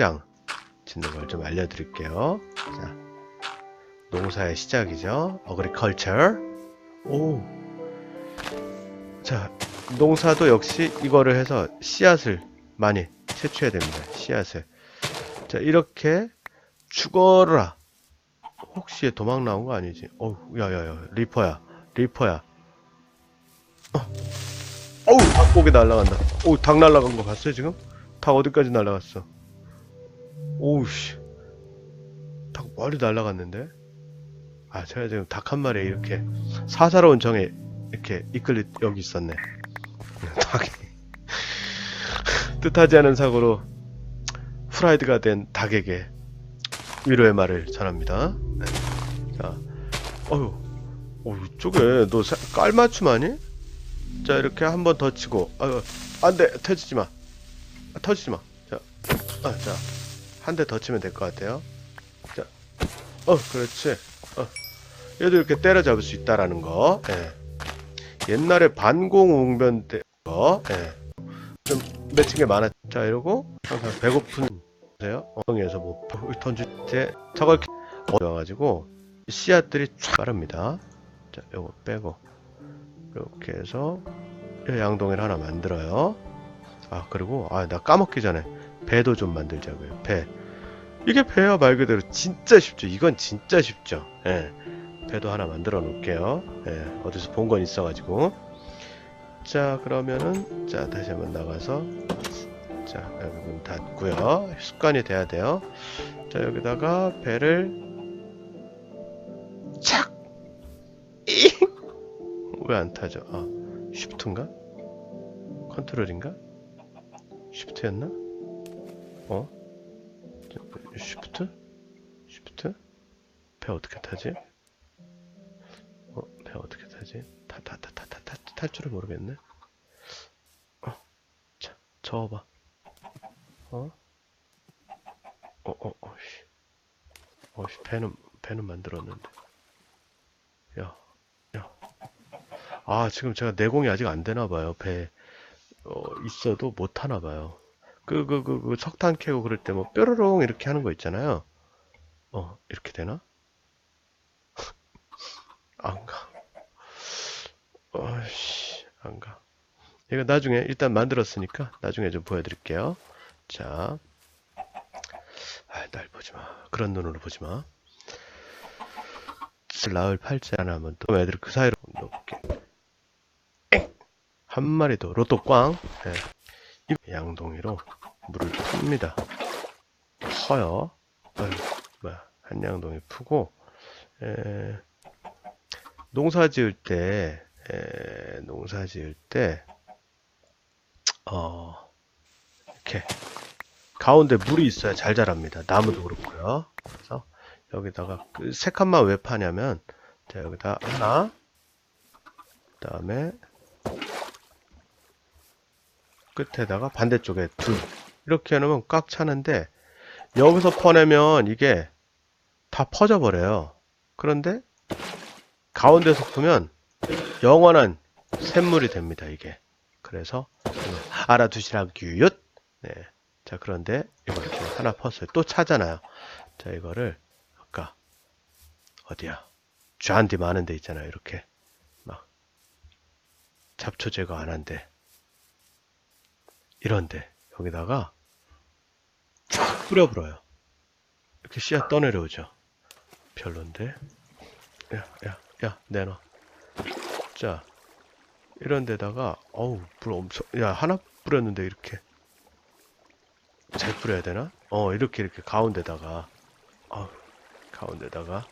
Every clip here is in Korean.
농장 짓는 걸 좀 알려드릴게요. 자, 농사의 시작이죠. agriculture. 오. 자, 농사도 역시 이거를 해서 씨앗을 많이 채취해야 됩니다. 씨앗을. 자, 이렇게 죽어라. 혹시 도망 나온 거 아니지? 어우, 야야야, 리퍼야, 리퍼야. 어. 어우, 닭고기 날라간다. 어우, 닭 날라간 거 봤어요 지금? 닭 어디까지 날라갔어? 오우 씨. 닭 멀리 날라갔는데? 아, 제가 지금 닭 한 마리에 이렇게 사사로운 정에 이렇게 이끌리 여기 있었네. 닭이 뜻하지 않은 사고로 프라이드가 된 닭에게 위로의 말을 전합니다. 네. 자, 어휴, 어, 이쪽에 너 사- 깔맞춤 아니? 자, 이렇게 한 번 더 치고, 아유, 안 돼, 터지지 마. 아, 터지지 마. 자, 아, 자, 한 대 더 치면 될 것 같아요. 자, 어, 그렇지. 어, 얘도 이렇게 때려잡을 수 있다라는 거. 예. 옛날에 반공웅변 때 거. 예. 좀 맺힌 게 많았. 자, 이러고 항상 배고픈 세요. 엉덩이에서 뭐 던질 때 저걸 얻어가지고 씨앗들이 쫙 빠릅니다. 자, 요거 빼고 이렇게 해서 이 양동이를 하나 만들어요. 아 그리고 아 나 까먹기 전에 배도 좀 만들자고요. 배 이게 배야 말 그대로 진짜 쉽죠. 이건 진짜 쉽죠. 예. 배도 하나 만들어 놓을게요. 예. 어디서 본 건 있어가지고 자 그러면은 자 다시 한번 나가서 자 여기 문 닫고요. 습관이 돼야 돼요. 자 여기다가 배를 착! 왜 안 타죠? 아, 쉬프트인가? 컨트롤인가? 쉬프트였나? 어? 저, 쉬프트? 쉬프트? 배 어떻게 타지? 어, 배 어떻게 타지? 타, 타, 타, 타, 타, 타, 탈 줄을 모르겠네. 어, 자, 저어봐. 어? 어, 어, 어, 씨. 어, 씨, 배는, 배는 만들었는데. 야, 야. 아, 지금 제가 내공이 아직 안 되나 봐요. 배, 어, 있어도 못 하나 봐요. 그, 그, 그, 그, 석탄 캐고 그럴 때 뭐, 뾰로롱 이렇게 하는 거 있잖아요. 어, 이렇게 되나? 안 가. 어씨, 안 가. 이거 나중에, 일단 만들었으니까, 나중에 좀 보여드릴게요. 자. 아, 날 보지 마. 그런 눈으로 보지 마. 나을 팔자 하나 하면 또 애들 그 사이로 놓을게. 엥! 한 마리 더 로또 꽝. 예. 이 양동이로 물을 풉니다. 퍼요. 어휴, 뭐야 한 양동이 푸고 에, 농사 지을 때 에, 농사 지을 때 어, 이렇게 가운데 물이 있어야 잘 자랍니다. 나무도 그렇고요. 그래서 여기다가 그 세 칸만 왜 파냐면 자 여기다 하나 그 다음에 끝에다가 반대쪽에 둘 이렇게 해놓으면 꽉 차는데 여기서 퍼내면 이게 다 퍼져 버려요. 그런데 가운데서 푸면 영원한 샘물이 됩니다. 이게 그래서 알아두시라고 윷 네. 자 그런데 이걸 이렇게 하나 퍼서요. 또 차잖아요. 자 이거를 아까 어디야? 좌한디 많은 데 있잖아요. 이렇게 막 잡초 제거 안 한데 이런데 여기다가 쫙 뿌려버려요. 이렇게 씨앗 떠내려오죠. 별론데. 야, 야, 야, 내놔. 자, 이런 데다가, 어우, 불 엄청, 야, 하나 뿌렸는데, 이렇게. 잘 뿌려야 되나? 어, 이렇게, 이렇게 가운데다가, 어우, 가운데다가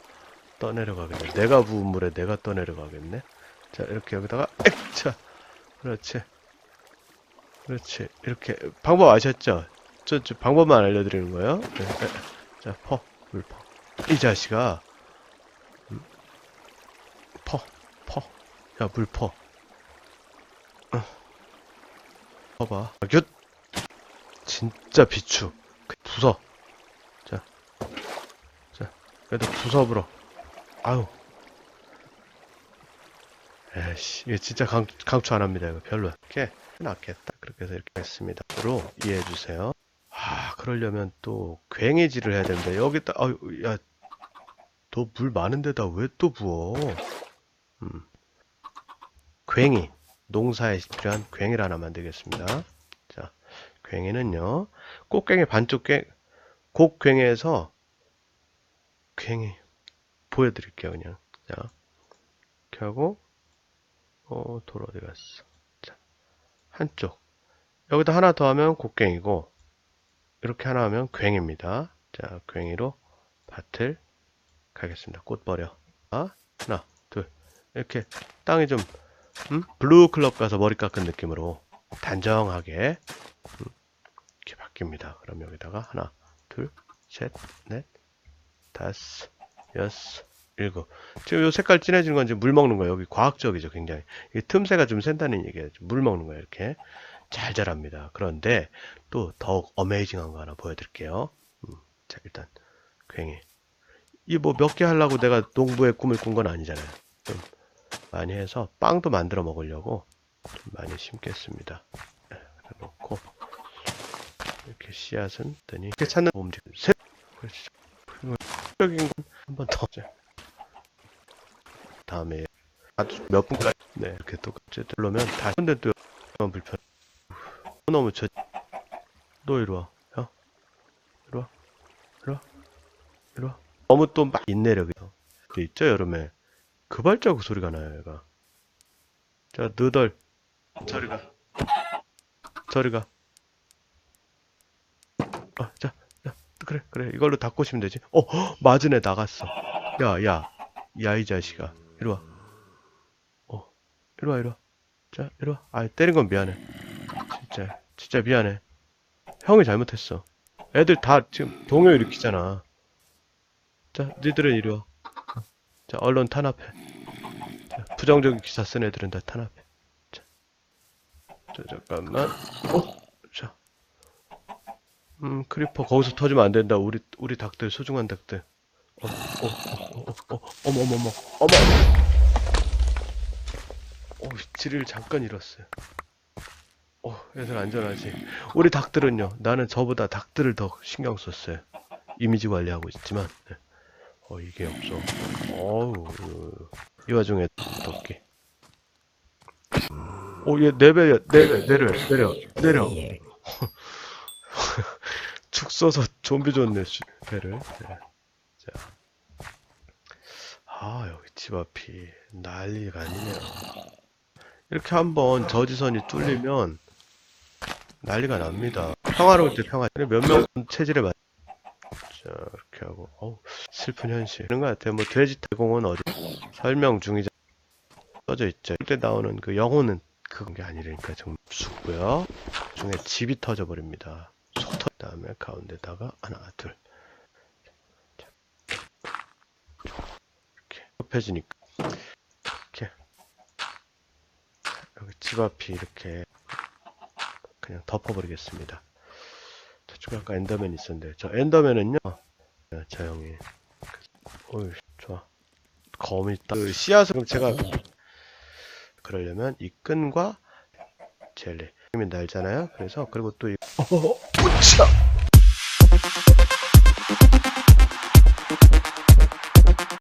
떠내려가겠네. 내가 부은 물에 내가 떠내려가겠네. 자, 이렇게 여기다가, 액! 자, 그렇지. 그렇지. 이렇게, 방법 아셨죠? 저, 저 방법만 알려드리는 거예요. 네, 네. 자, 퍼, 물 퍼. 이 자식아. 음. 퍼, 퍼. 야, 물 퍼. 어. 퍼봐. 굿! 진짜 비추. 부서. 자. 자. 그래도 부서 불어. 아유. 에이씨, 이게 진짜 강, 강추 안 합니다. 이거 별로. 이렇게 해놨겠다. 그렇게 해서 이렇게 했습니다. 로 이해해주세요. 아, 아, 그러려면 또 괭이질을 해야 됩니다. 여기다, 아유, 야, 너 물 많은 데다 왜 또 부어? 음. 괭이. 농사에 필요한 괭이를 하나 만들겠습니다. 자, 괭이는요, 꽃괭이 반쪽 괭, 곡괭이에서 괭이 보여드릴게요, 그냥. 자, 이렇게 하고, 어, 돌 어디 갔어? 자, 한쪽. 여기다 하나 더 하면 곡괭이고, 이렇게 하나 하면 괭입니다. 자, 괭이로 밭을 가겠습니다. 꽃 버려. 아, 하나, 둘. 이렇게 땅이 좀, 음? 블루 클럽 가서 머리 깎은 느낌으로 단정하게, 음, 이렇게 바뀝니다. 그럼 여기다가 하나, 둘, 셋, 넷, 다섯, 여섯, 일곱. 지금 요 색깔 진해지는 건 이제 물 먹는 거예요. 여기 과학적이죠, 굉장히. 이 틈새가 좀 샌다는 얘기예요. 물 먹는 거예요, 이렇게. 잘 자랍니다. 그런데 또 더욱 어메이징한 거 하나 보여드릴게요. 음, 자, 일단 괭이. 이 뭐 몇 개 하려고 내가 농부의 꿈을 꾼 건 아니잖아요. 좀 많이 해서 빵도 만들어 먹으려고 좀 많이 심겠습니다. 네, 놓고 이렇게 씨앗은 더니 이렇게 찾는 움직. 셋. 그렇지. 적인 건 한 번 더. 자. 다음에 아주 몇 분까지 네 이렇게 똑같이 들러면 다 근데 또 불편. 너무 저. 너 이리 와. 야. 이리 와. 이리 와. 이리 와. 너무 또 막 인내력이요. 그 있죠 여름에 그 발자국 소리가 나요 얘가. 자 너덜 저리 가. 저리 가. 아, 자, 자, 그래, 그래. 이걸로 다 꼬시면 되지. 어, 헉, 맞은 애 나갔어. 야, 야, 야, 이 자식아. 이리 와. 어, 이리 와, 이리 와. 자, 이리 와. 아, 때린 건 미안해. 진짜, 미안해. 형이 잘못했어. 애들 다 지금 동요 일으키잖아. 자, 니들은 이리 와. 자, 언론 탄압해. 자, 부정적인 기사 쓴 애들은 다 탄압해. 자, 자 잠깐만. 어, 자. 음, 크리퍼 거기서 터지면 안 된다. 우리 우리 닭들 소중한 닭들. 어, 어, 어, 어, 어, 어, 어머, 어머, 어머, 어머. 어, 지를 잠깐 잃었어요. 어, 애들 안전하지. 우리 닭들은요. 나는 저보다 닭들을 더 신경 썼어요. 이미지 관리하고 있지만. 네. 어, 이게 없어. 어우, 이 와중에 덕기. 오, 얘 내려, 내려, 내려, 내려, 내려. 축 써서 좀비 씨, 배를. 네. 자. 아, 여기 집 앞이 난리가 아니네요. 이렇게 한번 저지선이 뚫리면 난리가 납니다. 평화로울 때 평화. 몇명 체질에 맞. 자, 이렇게 하고, 어우, 슬픈 현실. 그런 것 같아요. 뭐, 돼지 태공은 어디, 설명 중이자, 써져 있죠. 그때 나오는 그 영혼은 그런 게 아니라니까 좀 죽고요. 중에 집이 터져 버립니다. 소 터, 다음에 가운데다가 하나, 둘. 자, 이렇게 좁혀지니까 이렇게 여기 집 앞이 이렇게 그냥 덮어버리겠습니다. 저쪽에 아까 엔더맨 있었는데. 저 엔더맨은요? 네, 저 형이. 어이 좋아. 검이 그 씨앗을 제가 그러려면 이 끈과 젤리. 날잖아요? 그래서 그리고 또 이... 어, 우차!